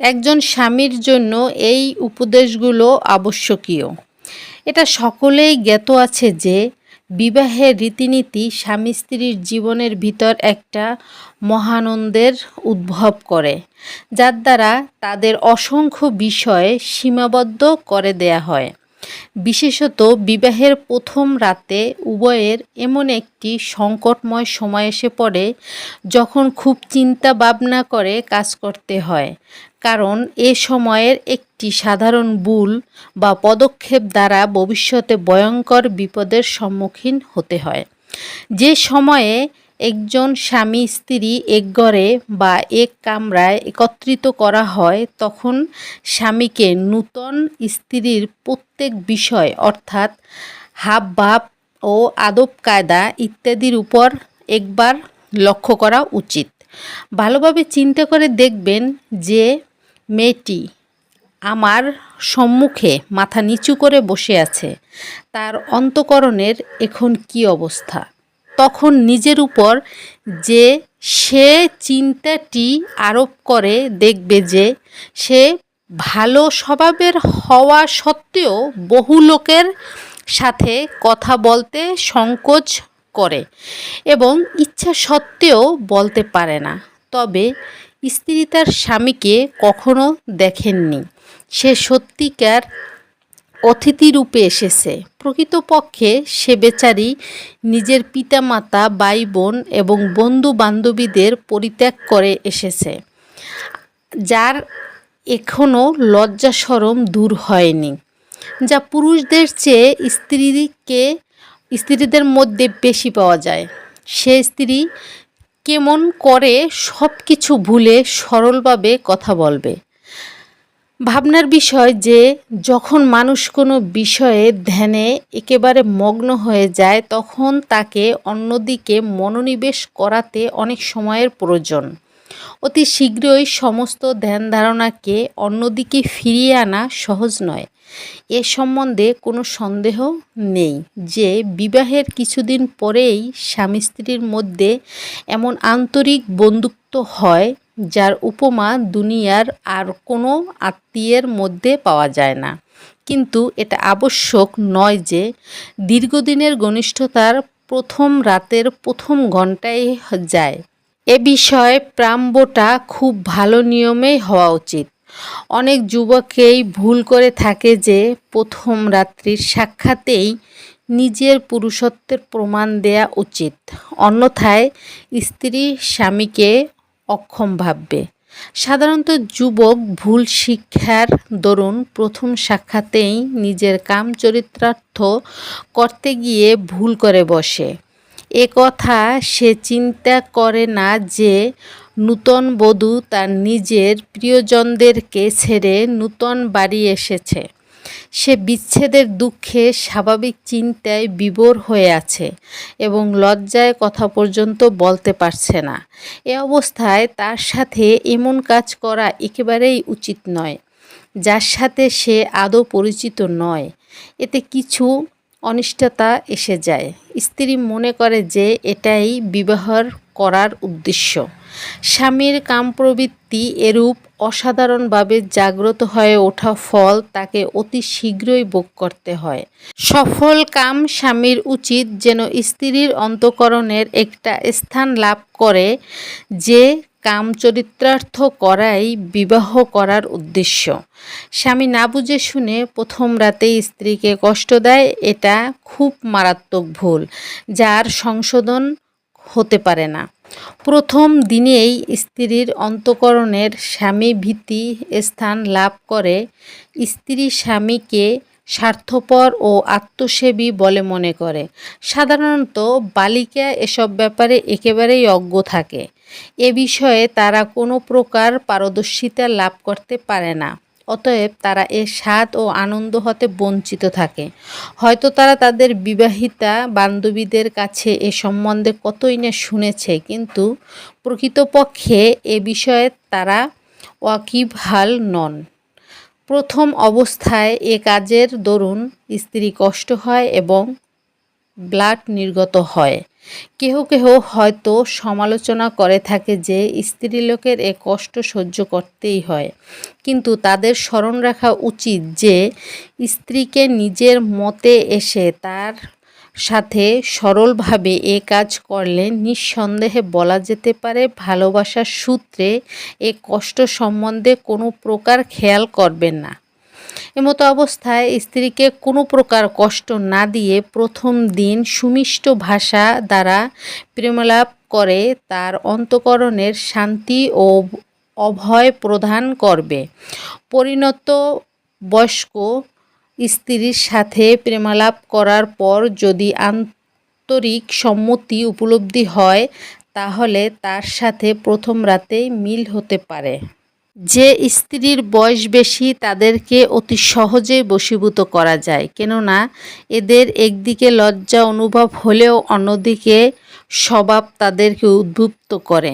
একজন স্বামীর জন্য এই উপদেশগুলো আবশ্যকীয়। এটা সকলেই জ্ঞাত আছে যে, বিবাহের রীতিনীতি স্বামী স্ত্রীর জীবনের ভিতর একটা মহানন্দের উদ্ভব করে, যার দ্বারা তাদের অসংখ্য বিষয়ে সীমাবদ্ধ করে দেয়া হয়। বিশেষত বিবাহের প্রথম রাতে উভয়ের এমন একটি সংকটময় সময় এসে পড়ে যখন খুব চিন্তা ভাবনা করে কাজ করতে হয়। কারণ এ সময়ের একটি সাধারণ ভুল বা পদক্ষেপ দ্বারা ভবিষ্যতে ভয়ঙ্কর বিপদের সম্মুখীন হতে হয়। যে সময়ে একজন স্বামী স্ত্রী এক ঘরে বা এক কামরায় একত্রিত করা হয়, তখন স্বামীকে নূতন স্ত্রীর প্রত্যেক বিষয়, অর্থাৎ হাব ভাব ও আদব কায়দা ইত্যাদির উপর একবার লক্ষ্য করা উচিত। ভালোভাবে চিন্তা করে দেখবেন যে মেয়েটি আমার সম্মুখে মাথা নিচু করে বসে আছে, তার অন্তকরণের এখন কি অবস্থা? তখন নিজের উপর যে সে চিন্তাটি আরোপ করে দেখবে যে সে ভালো স্বভাবের হওয়া সত্ত্বেও বহু লোকের সাথে কথা বলতে সংকোচ করে এবং ইচ্ছা সত্ত্বেও বলতে পারে না। তবে স্ত্রী তার স্বামীকে কখনো দেখেননি। সে সত্যিকার অতিথি রূপে এসেছে। প্রকৃতপক্ষে সে বেচারি নিজের পিতামাতা ভাই বোন এবং বন্ধু বান্ধবীদের পরিত্যাগ করে এসেছে, যার এখনও লজ্জা সরম দূর হয়নি, যা পুরুষদের চেয়ে স্ত্রীকে, স্ত্রীদের মধ্যে বেশি পাওয়া যায়। সে স্ত্রী কেমন করে সব কিছু ভুলে সরলভাবে কথা বলবে? ভাবনার বিষয় যে, যখন মানুষ কোনো বিষয়ে ধ্যানে একেবারে মগ্ন হয়ে যায়, তখন তাকে অন্যদিকে মনোনিবেশ করাতে অনেক সময়ের প্রয়োজন। অতি শীঘ্রই সমস্ত ধ্যান ধারণাকে অন্যদিকে ফিরিয়ে আনা সহজ নয়। এ সম্বন্ধে কোনো সন্দেহ নেই যে, বিবাহের কিছুদিন পরেই স্বামী স্ত্রীর মধ্যে এমন আন্তরিক বন্ধুত্ব হয় যার উপমা দুনিয়ার আর কোনো আত্মীয়ের মধ্যে পাওয়া যায় না। কিন্তু এটা আবশ্যক নয় যে দীর্ঘদিনের ঘনিষ্ঠতার প্রথম রাতের প্রথম ঘন্টায় যায়। এ বিষয়ে প্রাম্বটা খুব ভালো নিয়মেই হওয়া উচিত। অনেক যুবকেই ভুল করে থাকে যে প্রথম রাত্রির সাক্ষাতেই নিজের পুরুষত্বের প্রমাণ দেয়া উচিত। অন্যথায় স্ত্রী স্বামীকে অক্ষম ভাববে। সাধারণত যুবক ভুল শিক্ষার দরুন প্রথম সাক্ষাতেই নিজের কাম চরিত্রার্থ করতে গিয়ে ভুল করে বসে। এ কথা সে চিন্তা করে না যে নূতন বধূ তার নিজের প্রিয়জনদেরকে ছেড়ে নূতন বাড়ি এসেছে। সে বিচ্ছেদের দুঃখে স্বাভাবিক চিন্তায় বিবর হয়ে আছে এবং লজ্জায় কথা পর্যন্ত বলতে পারছে না। এ অবস্থায় তার সাথে এমন কাজ করা একেবারেই উচিত নয়, যার সাথে সে আদৌ পরিচিত নয়। এতে কিছু অনিষ্টতা এসে যায়। স্ত্রী মনে করে যে এটাই বিবাহর করার উদ্দেশ্য। স্বামীর কাম প্রবৃত্তি এরূপ অসাধারণভাবে জাগ্রত হয়ে ওঠা ফল তাকে অতি শীঘ্রই ভোগ করতে হয়। সফল কাম স্বামীর উচিত যেন স্ত্রীর অন্তকরণের একটা স্থান লাভ করে যে কাম চরিত্রার্থ করাই বিবাহ করার উদ্দেশ্য। স্বামী না বুঝে শুনে প্রথম রাতেই স্ত্রীকে কষ্ট দেয়, এটা খুব মারাত্মক ভুল, যার সংশোধন হতে পারে না। প্রথম দিনেই স্ত্রীর অন্তকরণের স্বামী ভীতি স্থান লাভ করে, স্ত্রী স্বামীকে স্বার্থপর ও আত্মসেবী বলে মনে করে। সাধারণত বালিকা এসব ব্যাপারে একেবারেই অজ্ঞ থাকে। এ বিষয়ে তারা কোনো প্রকার পারদর্শিতা লাভ করতে পারে না। অতএব তারা এ স্বাদ ও আনন্দ হতে বঞ্চিত থাকে। হয়তো তারা তাদের বিবাহিতা বান্ধবীদের কাছে এ সম্বন্ধে কতই না শুনেছে, কিন্তু প্রকৃতপক্ষে এ বিষয়ে তারা ওয়াকিবহাল নন। প্রথম অবস্থায় এ কাজের দরুন স্ত্রী কষ্ট হয় এবং ব্লাড নির্গত হয়। কেহ কেহ হয়তো সমালোচনা করে থাকে যে স্ত্রীলোকের এ কষ্ট সহ্য করতেই হয়। কিন্তু তাদের স্মরণ রাখা উচিত যে স্ত্রীকে নিজের মতে এসে তার সাথে সরলভাবে এ কাজ করলে নিঃসন্দেহে বলা যেতে পারে ভালোবাসার সূত্রে এ কষ্ট সম্বন্ধে কোনো প্রকার খেয়াল করবেন না। এমতো অবস্থায় স্ত্রীকে কোনো প্রকার কষ্ট না দিয়ে প্রথম দিন সুমিষ্ট ভাষা দ্বারা প্রেমলাপ করে তার অন্তকরণের শান্তি ও অভয় প্রদান করবে। পরিণত বয়স্ক স্ত্রীর সাথে প্রেমালাপ করার পর যদি আন্তরিক সম্মতি উপলব্ধি হয়, তাহলে তার সাথে প্রথম রাতেই মিল হতে পারে। যে স্ত্রীর বয়স বেশি তাদেরকে অতি সহজেই বশীভূত করা যায়। কেননা এদের একদিকে লজ্জা অনুভব হলেও অন্যদিকে স্বভাব তাদেরকে উদ্বুদ্ধ করে।